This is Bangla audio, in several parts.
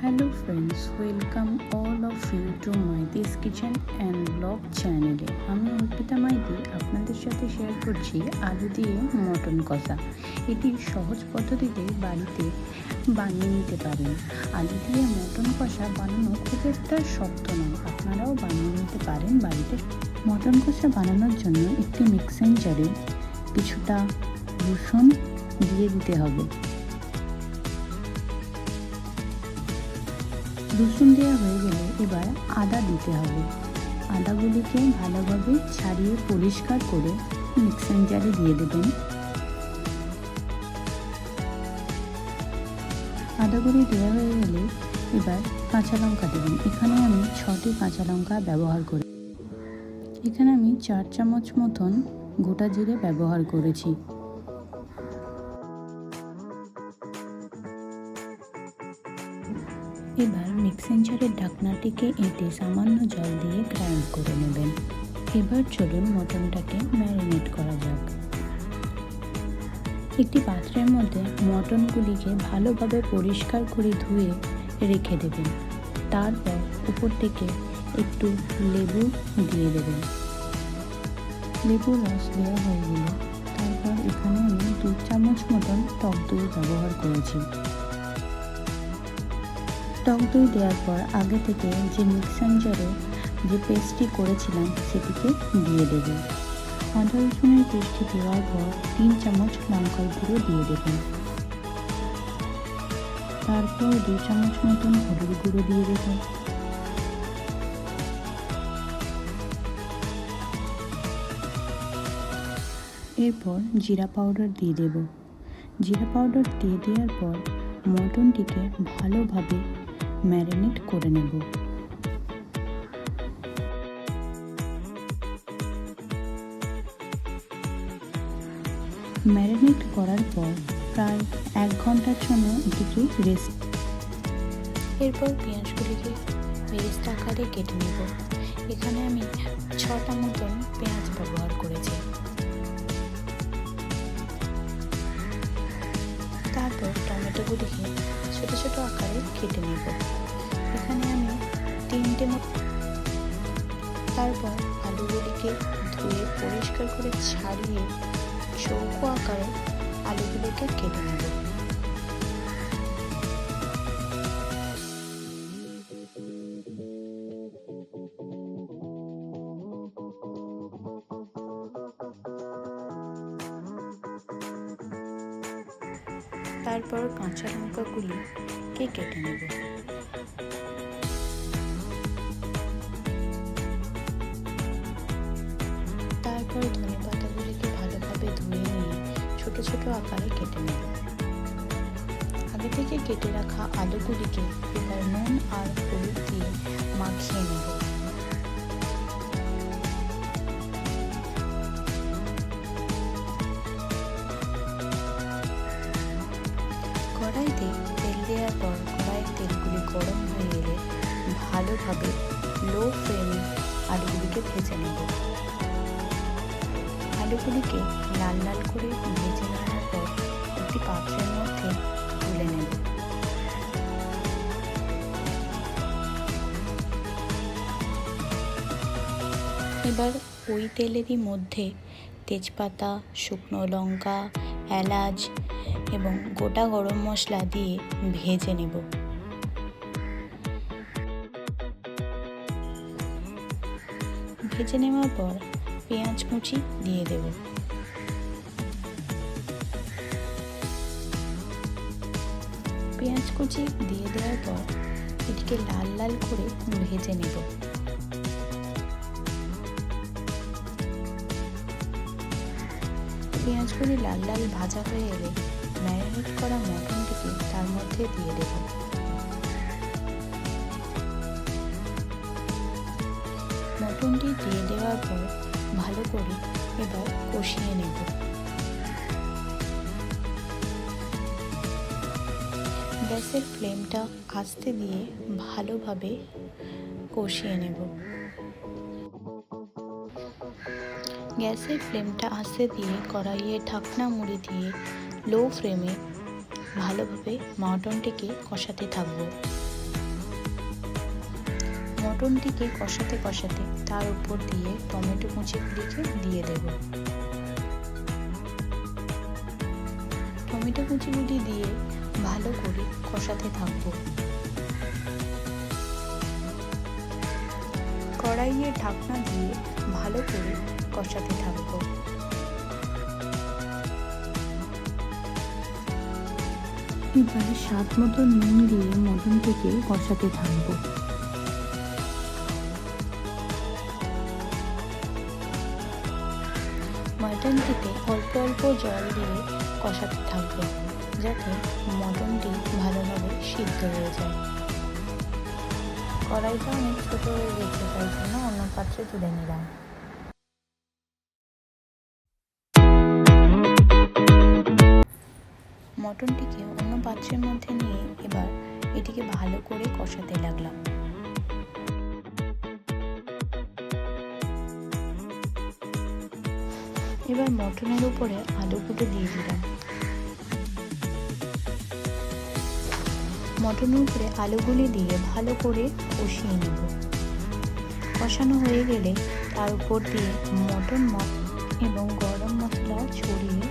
Hello friends welcome all of you to my this kitchen and blog চ্যানেলে আমি অর্পিতা মাইতি, আপনাদের সাথে শেয়ার করছি আলু দিয়ে মটন কষা। এটি সহজ পদ্ধতিতে বাড়িতে বানিয়ে নিতে পারেন। আলু দিয়ে মটন কষা বানানো খুব একটা শক্ত নয়। আপনারাও বানিয়ে নিতে পারেন বাড়িতে। মটন কষা বানানোর জন্য একটি মিক্সিং জারে কিছুটা রসুন দিয়ে দিতে হবে। রসুন দেওয়া হয়ে গেলে এবার আদা দিতে হবে। আদাগুলিকে ভালোভাবে ছাড়িয়ে পরিষ্কার করে মিক্সিং জারে দিয়ে দেবেন। আদাগুলি দেওয়া হয়ে গেলে এবার কাঁচা লঙ্কা দেবেন। এখানে আমি ছটি কাঁচা লঙ্কা ব্যবহার করি এখানে আমি চার চামচ মতন গোটা জিরে ব্যবহার করেছি। এবার মিক্সিং জারের ঢাকনাটিকে এঁটে সামান্য জল দিয়ে গ্রাইন্ড করে নেবেন। এবার চলুন মটনটাকে ম্যারিনেট করা যাক। একটি পাত্রের মধ্যে মটনগুলিকে ভালোভাবে পরিষ্কার করে ধুয়ে রেখে দেবেন। তারপর উপর থেকে একটু লেবু দিয়ে দেবেন। লেবু রস দেওয়া হয়ে গেলে তারপর এখানে আমি দু চামচ মতন টক দই ব্যবহার করেছি। টক দই দেওয়ার পর আগে থেকে যে মিক্সার জারে যে পেস্টটি করেছিলাম সেটিকে দিয়ে দেব। আদা রসুনের পেস্টটি দেওয়ার পর তিন চামচ লঙ্কার গুঁড়ো দিয়ে দেবেন। তারপর দু চামচ মতন হলুদ গুঁড়ো দিয়ে দেবেন। এরপর জিরা পাউডার দিয়ে দেব। জিরা পাউডার দিয়ে দেওয়ার পর মটনটিকে ভালোভাবে ম্যারিনেট করে নেব। ম্যারিনেট করার পর প্রায় এক ঘণ্টার জন্য এটিকে রেস্ট এরপর পেঁয়াজগুলিকে পেস্ট আকারে কেটে নেব। এখানে আমি ছটা মতন পেঁয়াজ ব্যবহার করেছি। তারপর টমেটোগুলিকে কেটে নেব। এখানে আমি তিনটে মতো তারপর আলুগুলিকে ধুয়ে পরিষ্কার করে ছাড়িয়ে চৌকো আকারে আলুগুলোকে কেটে নেব। তারপর কাঁচা লঙ্কাগুলিকে কেটে নেব। তারপর ধনে পাতাগুলিকে ভালোভাবে ধুয়ে নিয়ে ছোট ছোট আকারে কেটে নেব। আগে থেকে কেটে রাখা আলুগুলিকে এবার নুন আর হলুদ দিয়ে মাখিয়ে নেব। লো ফ্লেমে আলুগুলিকে ভেজে নেব। আলুগুলিকে লাল লাল করে ভেজে নেওয়ার পর একটি পাত্রের মধ্যে তুলে নেব। এবার ওই তেলেরই মধ্যে তেজপাতা, শুকনো লঙ্কা, এলাচ এবং গোটা গরম মশলা দিয়ে ভেজে নেব। ভেজে নেওয়ার পর পেঁয়াজ কুচি দিয়ে দেব। পেঁয়াজ কুচি দিয়ে দেওয়ার পর এটিকে লাল লাল করে ভেজে নেব। পেঁয়াজগুলি লাল লাল ভাজা হয়ে এলে ম্যারিনেট করা মটনটিকে তার মধ্যে দিয়ে দেব। দেওয়ার পর ভালো করে এবার কষিয়ে নেব। গ্যাসের ফ্লেমটা আস্তে দিয়ে ভালোভাবে কষিয়ে নেব। গ্যাসের ফ্লেমটা আস্তে দিয়ে কড়াইয়ে ঢাকনা মুড়ি দিয়ে লো ফ্লেমে ভালোভাবে মাটনটিকে কষাতে থাকব। মটনটিকে কষাতে কষাতে তার উপর দিয়ে টমেটো কুচিগুলিকে দিয়ে দেব। টমেটো কুচিগুলি দিয়ে ভালো করে কষাতে থাকব। কড়াইয়ে ঢাকনা দিয়ে ভালো করে কষাতে থাকব। এবার স্বাদ মতো নুন দিয়ে মটনটিকে কষাতে থাকব। মাটনটিতে অল্প অল্প জল দিয়ে কষাতে থাকবে, যাতে মটনটি ভালোভাবে সিদ্ধ হয়ে যায়। কড়াইটা অনেক ছোটো হয়ে গেছে, তাই জন্য অন্য পাত্রে তুলে নিলাম। মটনটিকে অন্য পাত্রের মধ্যে নিয়ে এবার এটিকে ভালো করে কষাতে লাগলাম। এবার মটনের উপরে আলুগুলো দিয়ে দিলাম। মটনের উপরে আলুগুলি দিয়ে ভালো করে কষিয়ে নেব। কষানো হয়ে গেলে তার উপর দিয়ে মটন মট এবং গরম মশলা ছড়িয়ে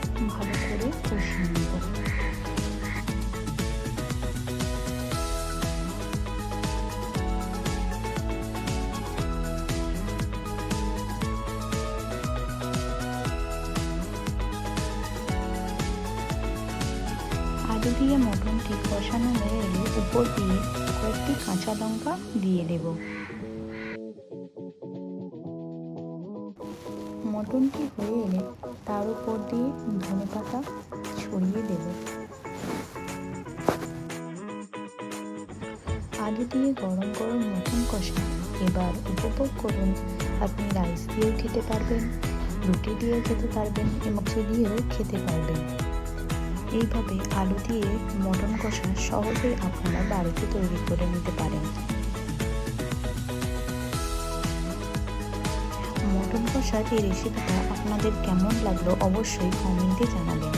আলু দিয়ে মটনটি কষানো হয়ে এলে উপর দিয়ে কয়েকটি কাঁচা লঙ্কা দিয়ে দেব। মটনটি হয়ে এলে তার উপর দিয়ে ধনে পাতা ছড়িয়ে দেব। আলু দিয়ে গরম গরম মটন কষা এবার উপভোগ করুন, আপনি রাইস দিয়েও খেতে পারবেন, রুটি দিয়েও খেতে পারবেন এবং দিয়েও খেতে পারবেন। এইভাবে আলু দিয়ে মটন কষা সহজেই আপনারা বাড়িতে তৈরি করে নিতে পারেন। মটন কষার এই রেসিপিটা আপনাদের কেমন লাগল অবশ্যই কমেন্টে জানাবেন।